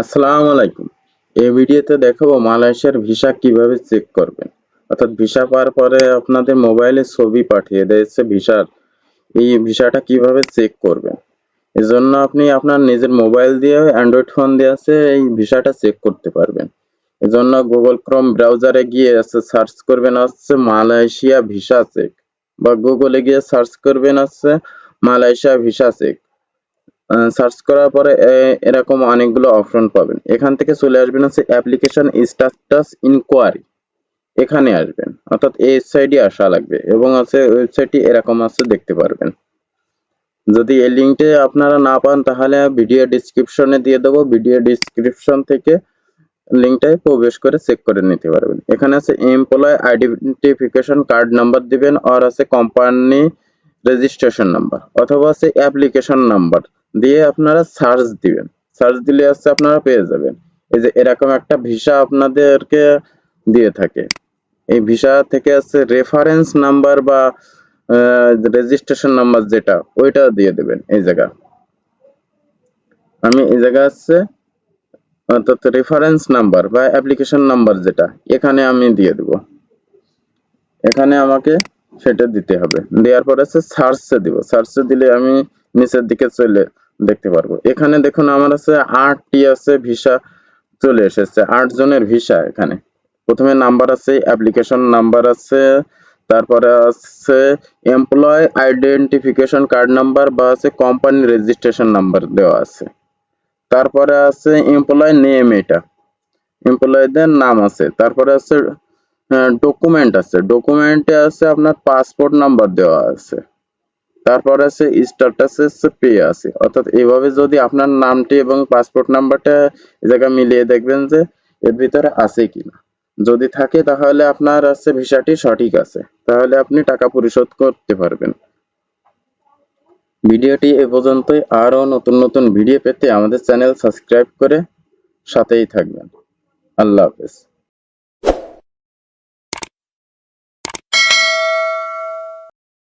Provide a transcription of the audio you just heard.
আসসালামু আলাইকুম। এই ভিডিওতে দেখাবো মালয়েশিয়ার ভিসা কীভাবে চেক করবেন। অর্থাৎ ভিসা পাওয়ার পরে আপনাদের মোবাইলে ছবি পাঠিয়ে দিয়েছে ভিসার। এই ভিসাটা কীভাবে চেক করবেন? এজন্য আপনি আপনার নিজের মোবাইল দিয়ে অ্যান্ড্রয়েড ফোন দিয়ে আছে এই ভিসাটা চেক করতে পারবেন। এজন্য গুগল ক্রোম ব্রাউজারে গিয়ে আছে, সার্চ করবেন হচ্ছে মালয়েশিয়া ভিসা চেক বা গুগলে গিয়ে সার্চ করবেন হচ্ছে মালয়েশিয়া ভিসা চেক। সার্চ করার পরে এরকম অনেকগুলো অপশন পাবেন। এখান থেকে চলে আসবেন হচ্ছে অ্যাপ্লিকেশন স্ট্যাটাস ইনকোয়ারি এখানে আসবেন, অর্থাৎ এই ওয়েবসাইটে আসা লাগবে এবং আছে ওয়েবসাইটটি এরকম আছে, দেখতে পারবেন। যদি এই লিঙ্কটে আপনারা না পান, তাহলে ভিডিও ডিসক্রিপশনে দিয়ে দেবো। ভিডিও ডিসক্রিপশন থেকে লিঙ্কটায় প্রবেশ করে চেক করে নিতে পারবেন। এখানে আছে এমপ্লয় আইডেন্টিফিকেশন কার্ড নাম্বার দিবেন, আর আছে কোম্পানি রেজিস্ট্রেশন নাম্বার অথবা আছে অ্যাপ্লিকেশন নাম্বার দিয়ে আপনারা সার্চ দিবেন। সার্চ দিলে আছে আপনারা পেয়ে যাবেন। এই যে এরকম একটা ভিসা আপনাদেরকে দিয়ে থাকে। এই ভিসা থেকে আছে রেফারেন্স নাম্বার বা রেজিস্ট্রেশন নাম্বার যেটা, ওইটা দিয়ে দেবেন এই জায়গা। আমি এই জায়গা আছে অর্থাৎ রেফারেন্স নাম্বার বা অ্যাপ্লিকেশন নাম্বার যেটা, এখানে আমি দিয়ে দেব। এখানে আমাকে সেটা দিতে হবে। দেওয়ার পর আছে সার্চে দিব। সার্চে দিলে আমি নিচের দিকে চলে দেখতে পারব। এখানে দেখুন আমার আছে আটটি আছে ভিসা চলে এসেছে, আট জনের ভিসা এখানে। প্রথমে নাম্বার আছে, অ্যাপ্লিকেশন নাম্বার আছে, তারপরে আছে এমপ্লয় আইডেন্টিফিকেশন কার্ড নাম্বার বা আছে কোম্পানি রেজিস্ট্রেশন নাম্বার দেওয়া আছে। তারপরে আছে এমপ্লয় নেম এটা, এমপ্লয়ীদের নাম আছে। তারপরে আছে ডকুমেন্ট আছে, ডকুমেন্টে আছে আপনার পাসপোর্ট নাম্বার দেওয়া আছে। তারপরে আছে স্ট্যাটাস পে আছে। অর্থাৎ এইভাবে যদি আপনার নামটি এবং পাসপোর্ট নাম্বারটা জায়গায় মিলিয়ে দেখবেন যে এর ভিতরে আছে কিনা। যদি থাকে তাহলে আপনার আছে ভিসাটি সঠিক আছে। তাহলে আপনি টাকা পরিশোধ করতে পারবেন। ভিডিওটি এ পর্যন্তই। আরও নতুন নতুন ভিডিও পেতে আমাদের চ্যানেল সাবস্ক্রাইব করে সাথেই থাকবেন। আল্লাহ হাফেজ।